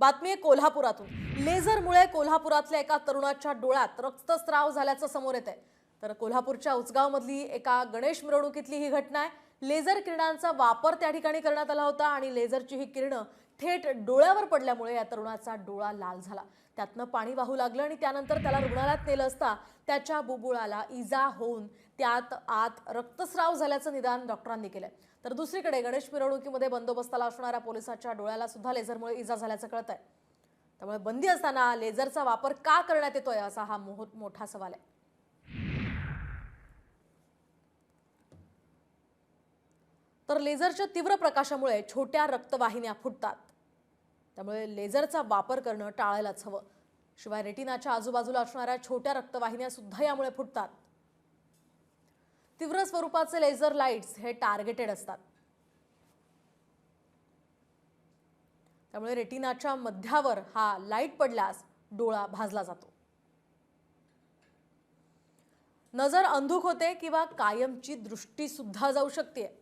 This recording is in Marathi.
बातमी आहे कोल्हापुरातून. लेझरमुळे कोल्हापुरातल्या एका तरुणाच्या डोळ्यात रक्तस्राव झाल्याचं समोर येत आहे तर कोल्हापूरच्या उचगावमधली एका गणेश मिरवणुकीतली ही घटना आहे. लेझर किरणांचा वापर त्या ठिकाणी करण्यात आला होता आणि लेझरची ही किरणं थेट डोळ्यावर पडल्यामुळे या तरुणाचा डोळा लाल झाला. त्यातनं पाणी वाहू लागलं आणि त्यानंतर त्याला रुग्णालयात नेलं असता त्याच्या बुबुळाला इजा होऊन त्यात आत रक्तस्राव झाल्याचं निदान डॉक्टरांनी केलंय. तर दुसरीकडे गणेश मिरवणुकीमध्ये बंदोबस्ताला असणाऱ्या पोलिसाच्या डोळ्याला सुद्धा लेझरमुळे इजा झाल्याचं कळत आहे त्यामुळे बंदी असताना लेझरचा वापर का करण्यात येतोय असा हा मोठा सवाल आहे. तर लेझरच्या तीव्र प्रकाशामुळे छोट्या रक्तवाहिन्या फुटतात. त्यामुळे लेझरचा वापर करणं टाळायलाच हवं. शिवाय रेटिनाच्या आजूबाजूला असणाऱ्या छोट्या रक्तवाहिन्या सुद्धा यामुळे फुटतात. तीव्र स्वरूपाचे लेझर लाईट्स हे टार्गेटेड असतात. त्यामुळे रेटिनाच्या मध्यावर हा लाइट पडल्यास डोळा भाजला जातो. नजर अंधुक होते किंवा कायमची दृष्टी सुद्धा जाऊ शकते